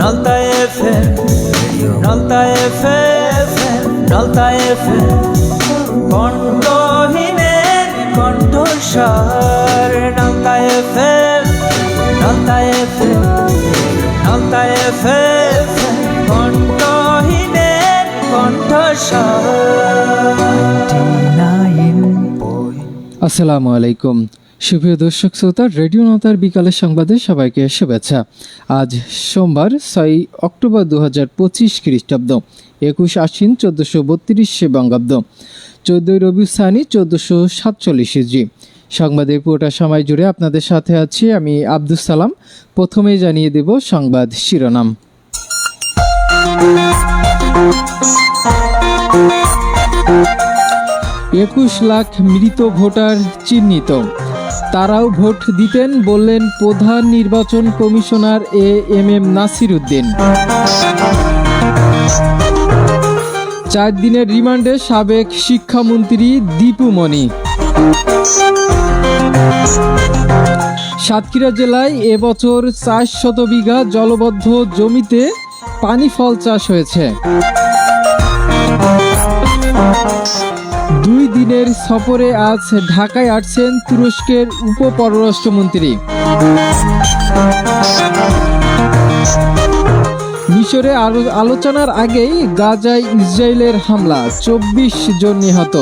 Nalta FM Nalta FM Nalta FM কণ্ঠহীনের কণ্ঠস্বর Nalta FM Nalta FM Nalta FM কণ্ঠহীনের কণ্ঠস্বর আসসালামু আলাইকুম সুপ্রিয় দর্শক শ্রোতা, রেডিও নতার বিকালের সংবাদে সবাইকে শুভেচ্ছা। আজ সোমবার ছয় অক্টোবর দু হাজার পঁচিশ খ্রিস্টাব্দ, একুশ আশ্বিন চোদ্দোশো বত্রিশ বঙ্গাব্দ, চোদ্দোই রবি সানি চোদ্দোশো সাতচল্লিশ ইজি সংবাদের পুরোটা সময় জুড়ে আপনাদের সাথে আছি আমি আব্দুল সালাম। প্রথমেই জানিয়ে দেব সংবাদ শিরোনাম। একুশ লাখ মৃত ভোটার চিহ্নিত। তারাও ভোট দিতেন বললেন প্রধান নির্বাচন commissioner A M M Nasir Uddin চার দিনের রিমান্ডে সাবেক শিক্ষামন্ত্রী দীপু মণি সাতক্ষীরা জেলায় এবছর চার শত বিঘা জলবদ্ধ জমিতে পানি ফল চাষ হয়েছে। দিনের সফরে আজ ঢাকায় আসছেন তুরস্কের উপপররাষ্ট্রমন্ত্রী। মিশরে আলোচনার আগেই গাজায় ইসরায়েলের হামলা, চব্বিশ জন নিহত।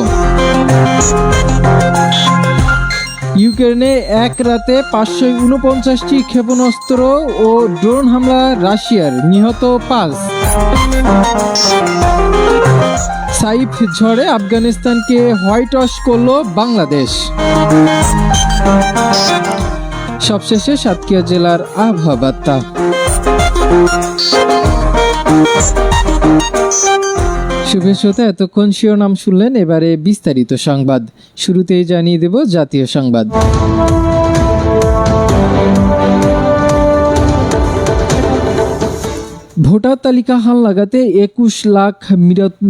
ইউক্রেনে এক রাতে পাঁচশো উনপঞ্চাশটি ক্ষেপণাস্ত্র ও ড্রোন হামলা রাশিয়ার নিহত পাঁচ। সাইফ ঝড়ে আফগানিস্তানকে হোয়াইট ওয়াশ করল বাংলাদেশ। সবশেষে সাতক্ষীরা জেলার আবহাওয়া বার্তা। শুভেচ্ছতা এতক্ষণ শিরোনাম শুনলেন এবারে বিস্তারিত সংবাদ। শুরুতেই জানিয়ে দেব জাতীয় সংবাদ। ভোটার তালিকা হাল লাগাতে একুশ লাখ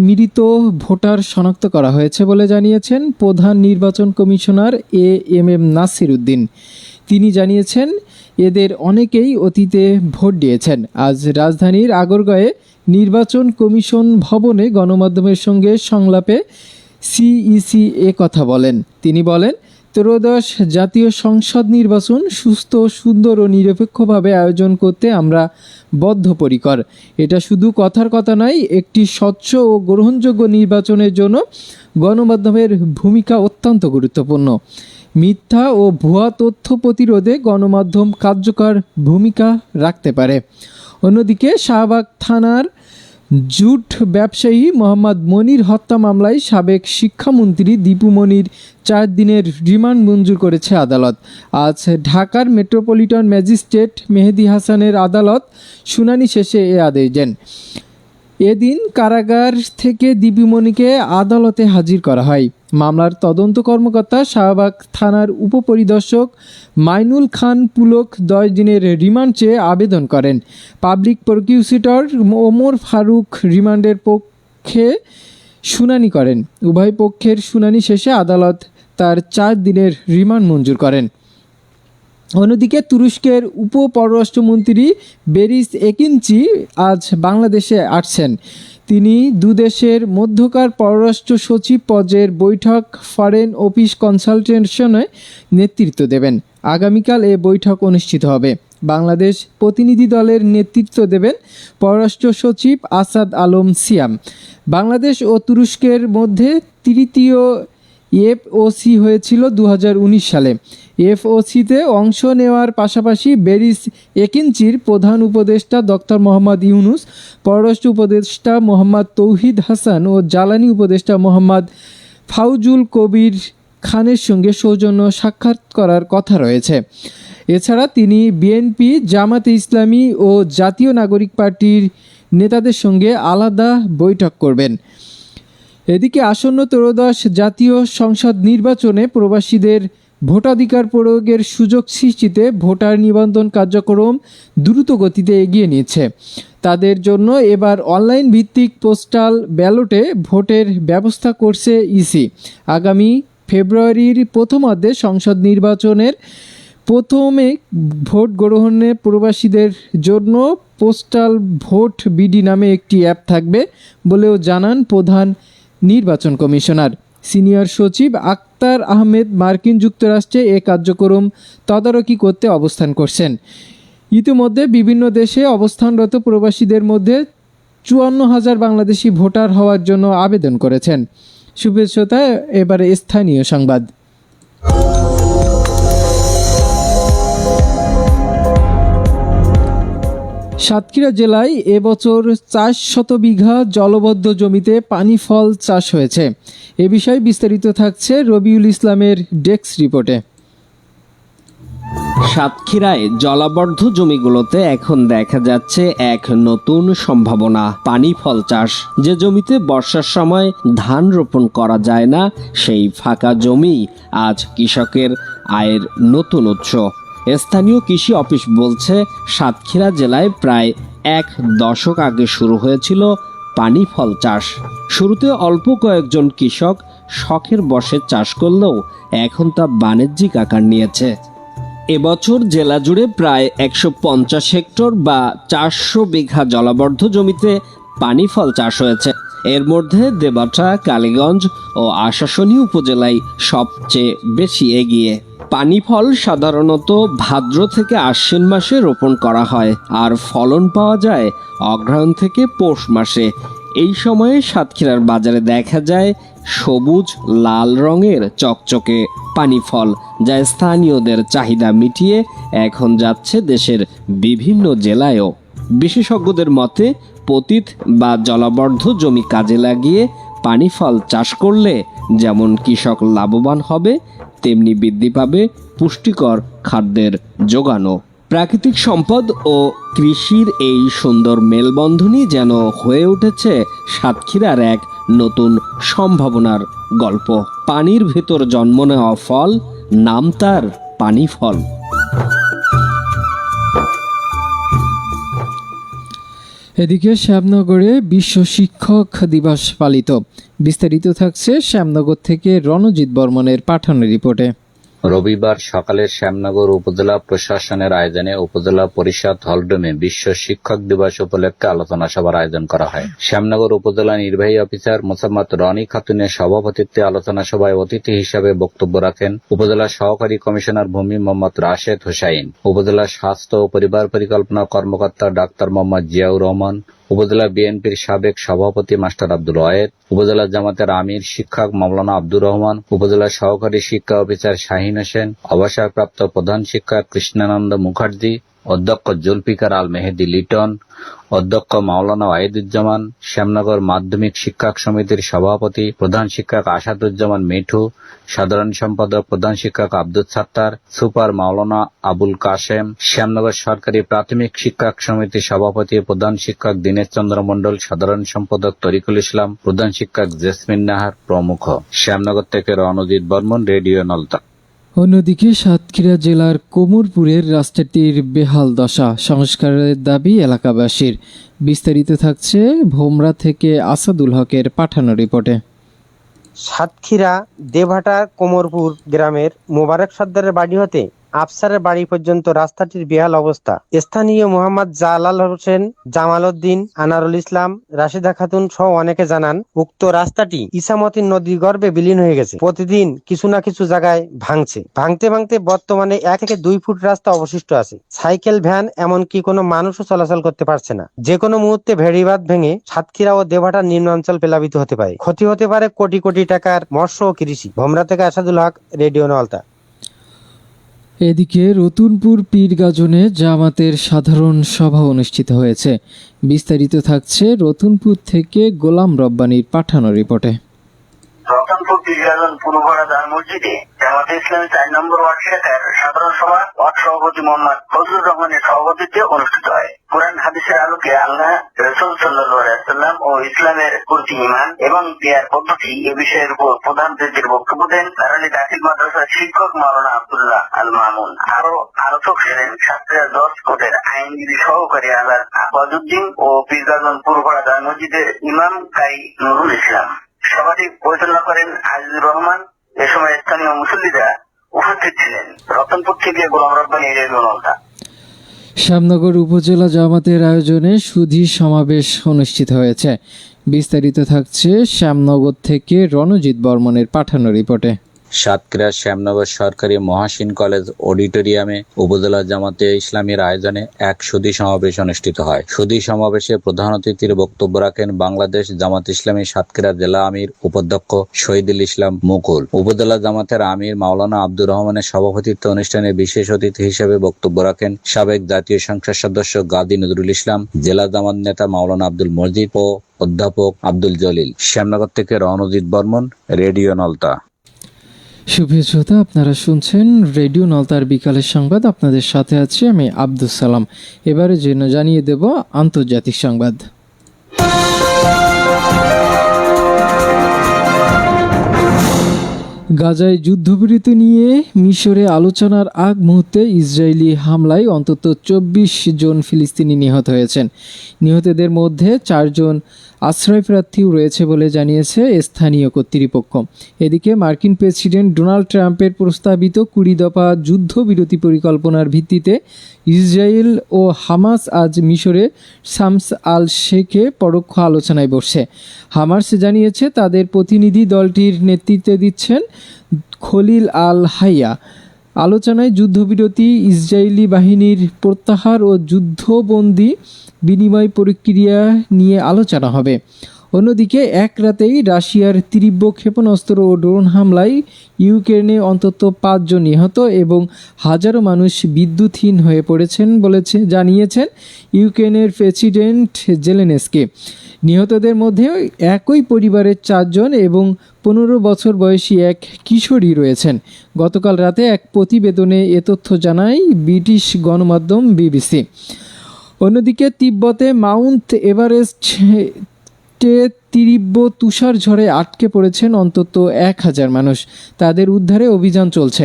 মৃত ভোটার শনাক্ত করা হয়েছে বলে জানিয়েছেন প্রধান নির্বাচন commissioner A M M Nasir Uddin. তিনি জানিয়েছেন, এদের অনেকেই অতীতে ভোট দিয়েছেন। আজ রাজধানীর আগরগাঁয়ে নির্বাচন কমিশন ভবনে গণমাধ্যমের সঙ্গে সংলাপে সিইসি এ কথা বলেন। তিনি বলেন, ত্রয়োদশ জাতীয় সংসদ নির্বাচন সুস্থ, সুন্দর ও নিরপেক্ষভাবে আয়োজন করতে আমরা বদ্ধপরিকর। এটা শুধু কথার কথা নয়, একটি স্বচ্ছ ও গ্রহণযোগ্য নির্বাচনের জন্য গণমাধ্যমের ভূমিকা অত্যন্ত গুরুত্বপূর্ণ। মিথ্যা ও ভুয়া তথ্য প্রতিরোধে গণমাধ্যম কার্যকর ভূমিকা রাখতে পারে। অন্যদিকে শাহবাগ থানার জুট ব্যবসায়ী মোহাম্মদ মনির হত্যা মামলায় সাবেক শিক্ষামন্ত্রী দীপু মনির চার দিনের রিমান্ড মঞ্জুর করেছে আদালত। আজ ঢাকার মেট্রোপলিটন ম্যাজিস্ট্রেট মেহেদি হাসানের আদালত শুনানি শেষে এ আদেশ দেন। এদিন কারাগার থেকে দীপিমণিকে আদালতে হাজির করা হয়। মামলার তদন্ত কর্মকর্তা শাহবাগ থানার উপপরিদর্শক মাইনুল খান পুলক দশ দিনের রিমান্ড চেয়ে আবেদন করেন। পাবলিক প্রকিউসিটর ওমর ফারুক রিমান্ডের পক্ষে শুনানি করেন। উভয় পক্ষের শুনানি শেষে আদালত তার চার দিনের রিমান্ড মঞ্জুর করেন। অন্যদিকে তুরস্কের উপ পররাষ্ট্রমন্ত্রী বেরিস একিনচি আজ বাংলাদেশে আসছেন। তিনি দুদেশের মধ্যকার পররাষ্ট্র সচিব পর্যায়ের বৈঠক ফরেন অফিস কনসালটেশনে নেতৃত্ব দেবেন। আগামীকাল এ বৈঠক অনুষ্ঠিত হবে। বাংলাদেশ প্রতিনিধি দলের নেতৃত্ব দেবেন পররাষ্ট্র সচিব আসাদ আলম সিয়াম। বাংলাদেশ ও তুরস্কের মধ্যে তৃতীয় এফওসি হয়েছিল দু হাজার উনিশ সালে। এফওসিতে অংশ নেওয়ার পাশাপাশি বেরিস একিনচির প্রধান উপদেষ্টা ডক্টর মোহাম্মদ ইউনুস, পররাষ্ট্র উপদেষ্টা মোহাম্মদ তৌহিদ হাসান ও জ্বালানি উপদেষ্টা মোহাম্মদ ফাউজুল কবির খানের সঙ্গে সৌজন্য সাক্ষাৎ করার কথা রয়েছে। এছাড়া তিনি বিএনপি, জামাতে ইসলামী ও জাতীয় নাগরিক পার্টির নেতাদের সঙ্গে আলাদা বৈঠক করবেন। এদিকে আসন্ন ত্রয়োদশ জাতীয় সংসদ নির্বাচনে প্রবাসীদের ভোটাধিকার প্রয়োগের সুযোগ সৃষ্টিতে ভোটার নিবন্ধন কার্যক্রম দ্রুত গতিতে এগিয়ে নিয়েছে। তাদের জন্য এবার অনলাইন ভিত্তিক পোস্টাল ব্যালটে ভোটের ব্যবস্থা করছে ইসি। আগামী ফেব্রুয়ারির প্রথমার্ধে সংসদ নির্বাচনের প্রথমে ভোট গ্রহণে প্রবাসীদের জন্য পোস্টাল ভোট বিডি নামে একটি অ্যাপ থাকবে বলেও জানান প্রধান নির্বাচন কমিশনার। সিনিয়র সচিব আক্তার আহমেদ মার্কিন যুক্তরাষ্ট্রে এ কার্যক্রম তদারকি করতে অবস্থান করছেন। ইতিমধ্যে বিভিন্ন দেশে অবস্থানরত প্রবাসীদের মধ্যে চুয়ান্ন হাজার বাংলাদেশি ভোটার হওয়ার জন্য আবেদন করেছেন। শুভেচ্ছতা, এবারে স্থানীয় সংবাদ। সাতক্ষীরা জেলায় এবছর চার শত বিঘা জলবদ্ধ জমিতে পানি ফল চাষ হয়েছে। এ বিষয়ে বিস্তারিত থাকছে রবিউল ইসলামের ডেস্ক রিপোর্টে। সাতক্ষীরায় জলাবদ্ধ জমিগুলোতে এখন দেখা যাচ্ছে এক নতুন সম্ভাবনা, পানি ফল চাষ। যে জমিতে বর্ষার সময় ধান রোপণ করা যায় না, সেই ফাঁকা জমি আজ কৃষকের আয়ের নতুন উৎস। স্থানীয় কৃষি অফিস বলছে, সাতক্ষীরা জেলায় প্রায় এক দশক আগে শুরু হয়েছিল পানি ফল চাষ। শুরুতে অল্প কয়েকজন কৃষক শখের বসে চাষ করলেও এখন তা বাণিজ্যিক আকার নিয়েছে। এবছর জেলা জুড়ে প্রায় একশো পঞ্চাশ হেক্টর বা চারশো বিঘা জলাবদ্ধ জমিতে পানি ফল চাষ হয়েছে। এর মধ্যে দেবাটা কালীগঞ্জ ও আশাসনী উপজেলায় সবচেয়ে বেশি এগিয়ে। পানি ফল সাধারণত ভাদ্র থেকে আশ্বিন মাসে রোপণ করা হয়, আর ফলন পাওয়া যায় অগ্রহায়ণ থেকে পৌষ মাসে। এই সময়ে সাতক্ষীরার বাজারে দেখা যায় সবুজ, লাল রঙের চকচকে পানি ফল যা স্থানীয়দের চাহিদা মিটিয়ে এখন যাচ্ছে দেশের বিভিন্ন জেলায়ও। বিশেষজ্ঞদের মতে, পতিত বা জলাবদ্ধ জমি কাজে লাগিয়ে পানি ফল চাষ করলে যেমন কৃষক লাভবান হবে তেমনি বৃদ্ধি পাবে পুষ্টিকর খাদ্যের যোগানো প্রাকৃতিক সম্পদ ও কৃষির এই সুন্দর মেলবন্ধনই যেন হয়ে উঠেছে সাতক্ষীরার এক নতুন সম্ভাবনার গল্প। পানির ভেতর জন্ম নেওয়া ফল, নাম তার পানি ফল এদিকে শ্যামনগরে বিশ্ব শিক্ষক দিবস পালিত। বিস্তারিত থাকছে শ্যামনগর থেকে রণজিৎ বর্মনের পাঠানো রিপোর্টে। রবিবার সকালে শ্যামনগর উপজেলা প্রশাসনের আয়োজনে উপজেলা পরিষদ হলডোমে বিশ্ব শিক্ষক দিবস উপলক্ষে আলোচনা সভার আয়োজন করা হয়। শ্যামনগর উপজেলা নির্বাহী অফিসার মোসাম্মদ রনি খাতুনের সভাপতিত্বে আলোচনা সভায় অতিথি হিসাবে বক্তব্য রাখেন উপজেলা সহকারী কমিশনার ভূমি মোহাম্মদ রাশেদ হোসাইন, উপজেলা স্বাস্থ্য ও পরিবার পরিকল্পনা কর্মকর্তা ডাক্তার মোহাম্মদ জিয়াউর রহমান উপজেলা বিএনপির সাবেক সভাপতি মাস্টার আব্দুল ওয়েদ উপজেলা জামাতের আমির শিক্ষক মামলানা আব্দুর রহমান, উপজেলা সহকারী শিক্ষা অফিসার শাহিন হোসেন, অবসরপ্রাপ্ত প্রধান শিক্ষক কৃষ্ণানন্দ মুখার্জি অধ্যক্ষ জুলফিকার আল মেহেদি লিটন, অধ্যক্ষ মাওলানা ওয়াহিদুজ্জামান, শ্যামনগর মাধ্যমিক শিক্ষক সমিতির সভাপতি প্রধান শিক্ষক আসাদুজ্জামান মিঠু, সাধারণ সম্পাদক প্রধান শিক্ষক আব্দুল সাত্তার, সুপার মাওলানা আবুল কাশেম, শ্যামনগর সরকারি প্রাথমিক শিক্ষক সমিতির সভাপতি প্রধান শিক্ষক দীনেশ চন্দ্র মণ্ডল, সাধারণ সম্পাদক তরিকুল ইসলাম, প্রধান শিক্ষক জেসমিন নাহার প্রমুখ। শ্যামনগর থেকে রণজিৎ বর্মন, রেডিও নলতা। অন্যদিকে সাতক্ষীরা জেলার কোমরপুরের রাস্তাটির বেহাল দশা, সংস্কারের দাবি এলাকাবাসীর। বিস্তারিত থাকছে ভোমরা থেকে আসাদুল হকের পাঠানো রিপোর্টে। সাতক্ষীরা, দেভাটা, কোমরপুর গ্রামের মোবারক সর্দারের বাড়ি হতে আফসারের বাড়ি পর্যন্ত রাস্তাটির বেহাল অবস্থা। স্থানীয় মোহাম্মদ জালাল হোসেন, জামাল উদ্দিন, আনারুল ইসলাম, রাশিদা খাতুন সহ অনেকে জানান, উক্ত রাস্তাটি ইসামতি নদী গর্ভে বিলীন হয়ে গেছে। প্রতিদিন কিছু না কিছু জায়গায় ভাঙছে। ভাঙতে ভাঙতে বর্তমানে এক থেকে দুই ফুট রাস্তা অবশিষ্ট আছে। সাইকেল, ভ্যান, এমনকি কোনো মানুষও চলাচল করতে পারছে না। যে কোনো মুহূর্তে ভেড়িবাঁধ ভেঙে সাতক্ষীরা ও দেভাটার নিম্নাঞ্চল প্লাবিত হতে পারে। ক্ষতি হতে পারে কোটি কোটি টাকার মৎস্য ও কৃষি। ভোমরা থেকে আসাদুল হক, রেডিও নলতা। এদিকে রতুনপুর পীরগাজনে জামাতের সাধারণ সভা অনুষ্ঠিত হয়েছে। বিস্তারিত থাকছে রতুনপুর থেকে গোলাম রব্বানির পাঠানো রিপোর্টে। রতনপুর পীরগাজন পূর্বপাড়া জাল মসজিদে জামাতে ইসলামী চার নম্বর ওয়ার্ড শাখার সাধারণ সভা ওয়ার্ড সভাপতি মোহাম্মদ ফজলুর রহমানের সভাপতিত্বে অনুষ্ঠিত হয়। কোরআন হাদিসের আলোকে আল্লাহ রসুল সাল্লাম ও ইসলামের প্রতি ইমান এবং দেয়ার পদ্ধতি এ বিষয়ের উপর প্রধান অতিথির বক্তব্য দেন তারালি দাখিল মাদ্রাসার শিক্ষক মাওলানা আব্দুল্লাহ আল মামুন আরও আলোচক ছিলেন সাতটা দশ কোটের আইনজীবী সহকারী আলাদ আবাদুদ্দিন ও পীরগাজন পূর্বপাড়া জাল মসজিদের ইমাম কাই নুরুল ইসলাম। সভাটি পরিচালনা করেন আজিজুর রহমান, এ সময় স্থানীয় মুসল্লিরা উপস্থিত ছিলেন। রতনপুর থেকে গোলাম রব্বানি নলতা শ্যামনগর উপজেলা জামাতের আয়োজনে সুধী সমাবেশ অনুষ্ঠিত হয়েছে। বিস্তারিত থাকছে শ্যামনগর থেকে রণজিৎ বর্মনের পাঠানো রিপোর্টে। সাতক্ষীরা শ্যামনগর সরকারি মহাসিন কলেজ অডিটোরিয়ামে উপজেলা জামাতে ইসলামীর আয়োজনে এক সুদী সমাবেশ অনুষ্ঠিত হয়। সুদী সমাবেশে প্রধান অতিথির বক্তব্য রাখেন বাংলাদেশ জামাত ইসলামী সাতক্ষীরা জেলা আমির উপাধ্যক্ষ শহীদুল ইসলাম মুকুল। উপজেলা জামাতের আমির মাওলানা আব্দুর রহমানের সভাপতিত্ব অনুষ্ঠানে বিশেষ অতিথি হিসেবে বক্তব্য রাখেন সাবেক জাতীয় সংসদ সদস্য গাজী নজরুল ইসলাম, জেলা জামাত নেতা মাওলানা আব্দুল মজিদ ও অধ্যাপক আব্দুল জলিল। শ্যামনগর থেকে রণজিৎ বর্মন, রেডিও নলতা। সুপ্রিয় শ্রোতা, আপনারা শুনছেন রেডিও নলতার বিকালের সংবাদ। আপনাদের সাথে আছি আমি আব্দুল সালাম। এবারে জেনে জানিয়ে দেব আন্তর্জাতিক সংবাদ। গাজায় যুদ্ধবিরতি নিয়ে মিশরে আলোচনার আগ মুহূর্তে ইসরায়েলি হামলায় অন্তত চব্বিশ জন ফিলিস্তিনি নিহত হয়েছেন। নিহতদের মধ্যে চারজন আশ্রয়প্রার্থীও রয়েছে বলে জানিয়েছে স্থানীয় কর্তৃপক্ষ। এদিকে মার্কিন প্রেসিডেন্ট ডোনাল্ড ট্রাম্পের প্রস্তাবিত কুড়ি দফা যুদ্ধবিরতি পরিকল্পনার ভিত্তিতে ইসরায়েল ও হামাস আজ মিশরে শামস আল শেখে পরোক্ষ আলোচনায় বসছে হামাস জানিয়েছে, তাদের প্রতিনিধি দলটির নেতৃত্বে দিচ্ছেন খলিল আল হাইয়া। আলোচনায় যুদ্ধবিরতি, ইসরায়েলি বাহিনীর প্রত্যাহার ও যুদ্ধবন্দী বিনিময় প্রক্রিয়া নিয়ে আলোচনা হবে। অন্যদিকে, এক রাতেই রাশিয়ার তীব্র ক্ষেপণাস্ত্র ও ড্রোন হামলায় ইউক্রেনে অন্তত পাঁচজন নিহত এবং হাজারো মানুষ বিদ্যুৎহীন হয়ে পড়েছেন বলেছে, জানিয়েছেন ইউক্রেনের প্রেসিডেন্ট জেলেনেসকে। নিহতদের মধ্যে একই পরিবারের চারজন এবং পনেরো বছর বয়সী এক কিশোরী রয়েছেন। গতকাল রাতে এক প্রতিবেদনে এ তথ্য জানায় ব্রিটিশ গণমাধ্যম বিবিসি। অন্যদিকে, তিব্বতে মাউন্ট এভারেস্টে তীব্র তুষার ঝড়ে আটকে পড়েছেন অন্তত এক হাজার মানুষ। তাদের উদ্ধারে অভিযান চলছে।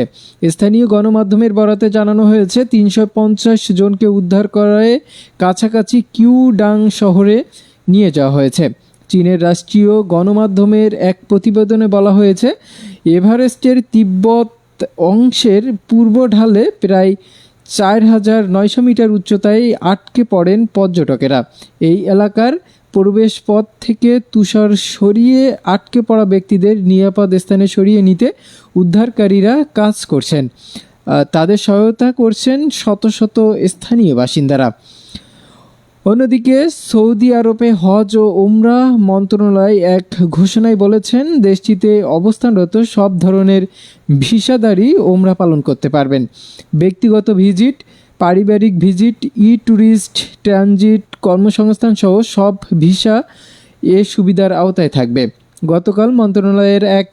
স্থানীয় গণমাধ্যমের বরাতে জানানো হয়েছে, তিনশো পঞ্চাশ জনকে উদ্ধার করায় কাছাকাছি কিউ ডাং শহরে নিয়ে যাওয়া হয়েছে। চীনের রাষ্ট্রীয় গণমাধ্যমের এক প্রতিবেদনে বলা হয়েছে, এভারেস্টের তিব্বত অংশের পূর্ব ঢালে প্রায় চার হাজার নয়শো মিটার উচ্চতায় আটকে পড়েন পর্যটকেরা। এই এলাকার প্রবেশ পথ থেকে তুষার সরিয়ে আটকে পড়া ব্যক্তিদের নিরাপদ স্থানে সরিয়ে নিতে উদ্ধারকারীরা কাজ করছেন। তাদের সহায়তা করছেন শত শত স্থানীয় বাসিন্দারা। অন্যদিকে সৌদি আরবে হজ ও উমরা মন্ত্রণালয় এক ঘোষণায় বলেছেন, দেশটিতে অবস্থানরত সব ধরনের ভিসাদারী ওমরা পালন করতে পারবেন। ব্যক্তিগত ভিজিট পারিবারিক ভিজিট ই ট্যুরিস্ট ট্রানজিট, কর্মসংস্থান সহ সব ভিসা এ সুবিধার আওতায় থাকবে। গতকাল মন্ত্রণালয়ের এক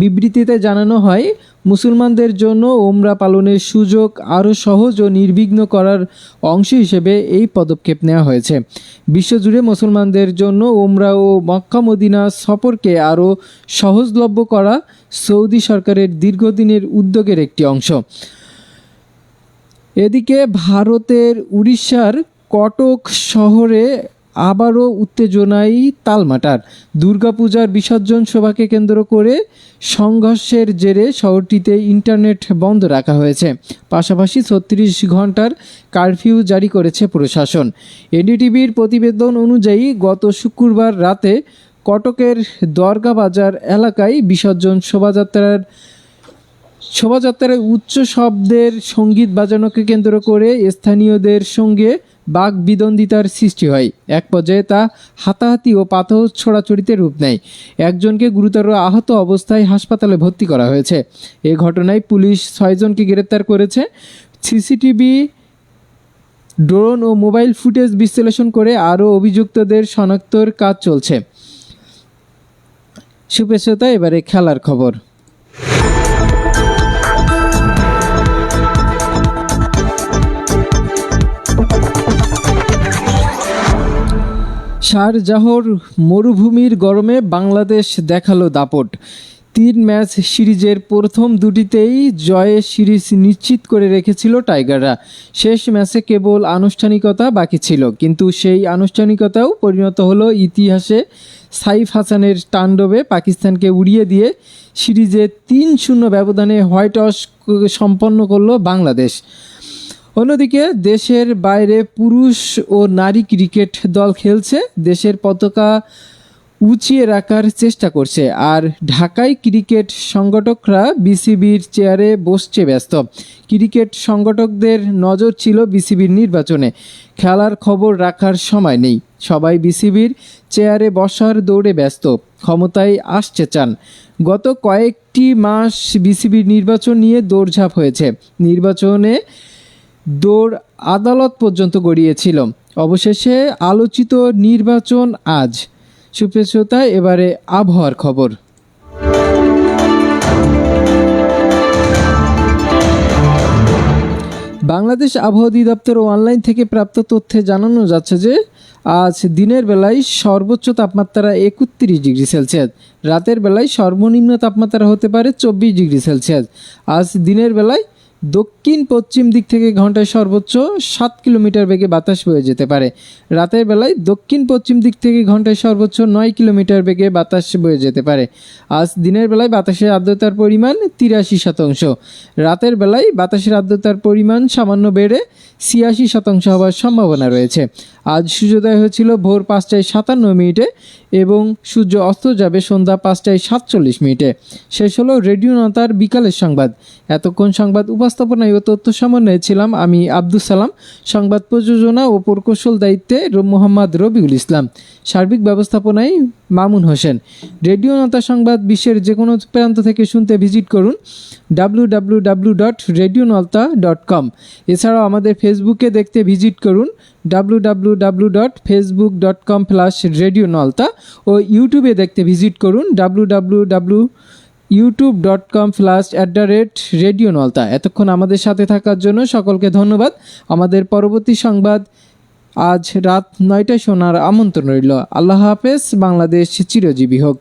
বিবৃতিতে জানানো হয়, মুসলমানদের জন্য ওমরা পালনের সুযোগ আরও সহজ ও নির্বিঘ্ন করার অংশ হিসেবে এই পদক্ষেপ নেওয়া হয়েছে। বিশ্বজুড়ে মুসলমানদের জন্য ওমরা ও মক্কা মদিনা সফরকে আরও সহজলভ্য করা সৌদি সরকারের দীর্ঘদিনের উদ্যোগের একটি অংশ। এদিকে ভারতের উড়িষ্যার কটক শহরে আবারও উত্তেজনায় তালমাটার। দুর্গাপূজার বিসর্জন সভাকে কেন্দ্র করে সংঘর্ষের জেরে শহরটিতে ইন্টারনেট বন্ধ রাখা হয়েছে। পাশাপাশি ছত্রিশ ঘণ্টার কারফিউ জারি করেছে প্রশাসন। এনডিটিভির প্রতিবেদন অনুযায়ী গত শুক্রবার রাতে কটকের দরগা বাজার এলাকায় বিসর্জন শোভাযাত্রার শোভাযাত্রায় উচ্চ শব্দের সংগীত বাজানোকে কেন্দ্র করে স্থানীয়দের সঙ্গে বাক বিদ্বন্দ্বিতার সৃষ্টি হয়। এক পর্যায়ে তা হাতাহাতি ও পাথর ছোড়াছড়িতে রূপ নেয়। একজনকে গুরুতর আহত অবস্থায় হাসপাতালে ভর্তি করা হয়েছে। এ ঘটনায় পুলিশ ছয়জনকে গ্রেপ্তার করেছে। সিসিটিভি, ড্রোন ও মোবাইল ফুটেজ বিশ্লেষণ করে আরও অভিযুক্তদের শনাক্তর কাজ চলছে। সুপেশতা এবারে খেলার খবর। শারজাহর মরুভূমির গরমে বাংলাদেশ দেখাল দাপট। তিন ম্যাচ সিরিজের প্রথম দুটিতেই জয়ে সিরিজ নিশ্চিত করে রেখেছিল টাইগাররা। শেষ ম্যাচে কেবল আনুষ্ঠানিকতা বাকি ছিল, কিন্তু সেই আনুষ্ঠানিকতাও পরিণত হলো ইতিহাসে। সাইফ হাসানের তাণ্ডবে পাকিস্তানকে উড়িয়ে দিয়ে সিরিজে তিন শূন্য ব্যবধানে হোয়াইট হাউস সম্পন্ন করল বাংলাদেশ। অন্যদিকে দেশের বাইরে পুরুষ ও নারী ক্রিকেট দল খেলছে। দেশের পতাকা উঁচিয়ে রাখার চেষ্টা করছে। আর ঢাকায় ক্রিকেট সংগঠকরা বিসিবির চেয়ারে বসছে ব্যস্ত। ক্রিকেট সংগঠকদের নজর ছিল বিসিবির নির্বাচনে। খেলার খবর রাখার সময় নেই। সবাই বিসিবির চেয়ারে বসার দৌড়ে ব্যস্ত। ক্ষমতায় আসছে চান। গত কয়েকটি মাস বিসিবির নির্বাচন নিয়ে দৌড়ঝাঁপ হয়েছে। নির্বাচনে দৌড় আদালত পর্যন্ত গড়িয়েছিল অবশেষে আলোচিত নির্বাচন আজ। সুপ্রিয় এবারে আবহাওয়ার খবর। বাংলাদেশ আবহাওয়া অধিদপ্তর অনলাইন থেকে প্রাপ্ত তথ্যে জানানো যাচ্ছে যে, আজ দিনের বেলায় সর্বোচ্চ তাপমাত্রা একত্রিশ ডিগ্রি সেলসিয়াস। রাতের বেলায় সর্বনিম্ন তাপমাত্রা হতে পারে চব্বিশ ডিগ্রি সেলসিয়াস। আজ দিনের বেলায় দক্ষিণ পশ্চিম দিক থেকে ঘন্টায় সর্বোচ্চ সাত কিলোমিটার বেগে বাতাস বয়ে যেতে পারে। রাতের বেলায় দক্ষিণ পশ্চিম দিক থেকে ঘন্টায় সর্বোচ্চ নয় কিলোমিটার বেগে বাতাস বয়ে যেতে পারে। আজ দিনের বেলায় বাতাসের আর্দ্রতার পরিমাণ তিরাশি শতাংশ। রাতের বেলায় বাতাসের আর্দ্রতার পরিমাণ সামান্য বেড়ে ছিয়াশি শতাংশ হওয়ার সম্ভাবনা রয়েছে। আজ সূর্যোদয় হয়েছিল ভোর পাঁচটায় সাতান্ন মিনিটে এবং সূর্য অস্ত যাবে সন্ধ্যা পাঁচটায় সাতচল্লিশ মিনিটে। শেষ হলো রেডিও নতার বিকালের সংবাদ। এতক্ষণ সংবাদ উপস্থাপনায় ও তথ্য সমন্বয়ে ছিলাম আমি আব্দুল সালাম, সংবাদ প্রযোজনা ও প্রকৌশল দায়িত্বে মোহাম্মদ রবিউল ইসলাম, সার্বিক ব্যবস্থাপনায় মামুন হোসেন। রেডিও নতা সংবাদ বিশ্বের যে কোনো প্রান্ত থেকে শুনতে ভিজিট করুন W W dot radio Nalta dot com এছাড়াও আমাদের ফেসবুকে দেখতে ভিজিট করুন W W dot Facebook dot com radio Nalta ও ইউটিউবে দেখতে ভিজিট করুন W W YouTube dot com slash at the rate radio Nalta এতক্ষণ আমাদের সাথে থাকার জন্য সকলকে ধন্যবাদ। আমাদের পরবর্তী সংবাদ আজ রাত নয়টায় শোনার আমন্ত্রণ রইল। আল্লাহ হাফেজ, বাংলাদেশ চিরজীবী হোক।